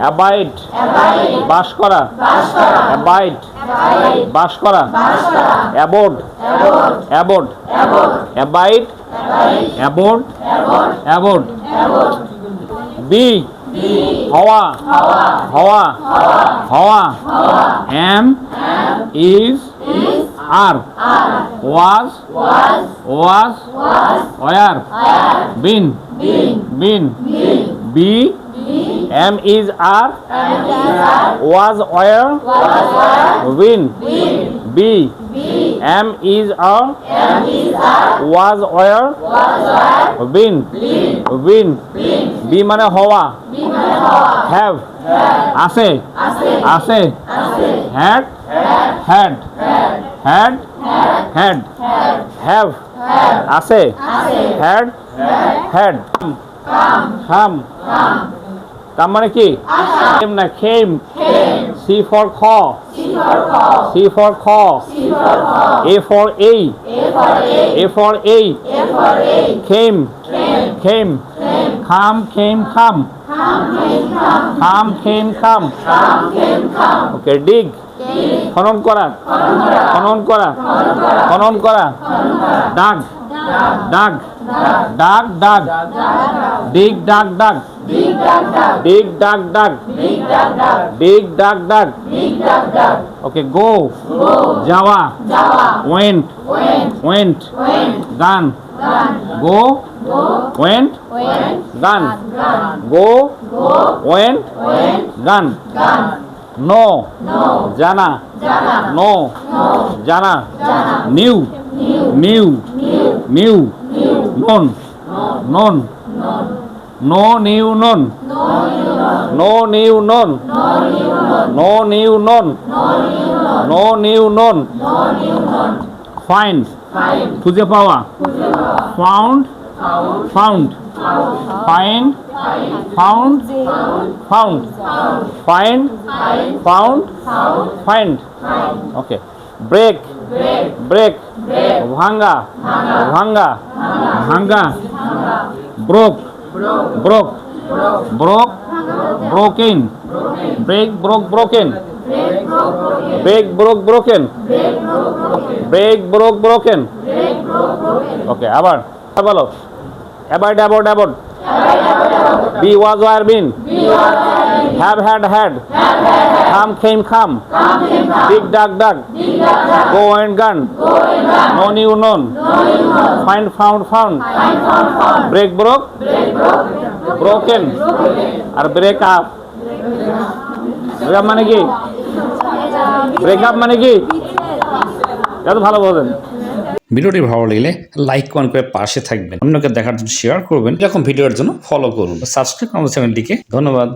Abide বাস করা. Abide বাস করা. Aboard aboard abide aboard aboard be হওয়া হওয়া হওয়া am is are was was were been been be am is are was were been be am is are was were been been be মানে হওয়া। Have আছে আছে had had had had have আছে had had খাম তার মানে কি? খেম না খেম সি ফর খ। সি ফর খ। এ ফর এই এ ফর এই খেম খেম খাম খেম খাম খাম খেম খাম ওকে ডিগ খনন করা খনন করা খনন করা দাগ দাগ দাগ দাগ ডিগ দাগ দাগ ডিগ দাগ দাগ ডিগ দাগ দাগ ওকে গো যাওয়া went went gone go went gone go went gone know জানা নো জানা knew knew knew known known know knew known know knew known know knew known know knew known find খুঁজে পাওয়া found found find found found find found find okay break break ভাঙ্গা ভাঙ্গা ভাঙ্গা broke broke broke broken break broke broken break broke broken break broke broken okay আবার বলো। Abide abode abode be was were been have had had খাম খেম খাম dig dug dug go and gone know knew known find found found break broke broken R break up break মানে কি? Break up মানে কি? এত ভালো বলেন ভিডিওটি ভালো লাগলে লাইক কমেন্ট করে পাশে থাকবেন। অন্যকে দেখার জন্য শেয়ার করবেন। এরকম ভিডিওর জন্য ফলো করুন। সাবস্ক্রাইব আমাদের চ্যানেলটিকে ধন্যবাদ।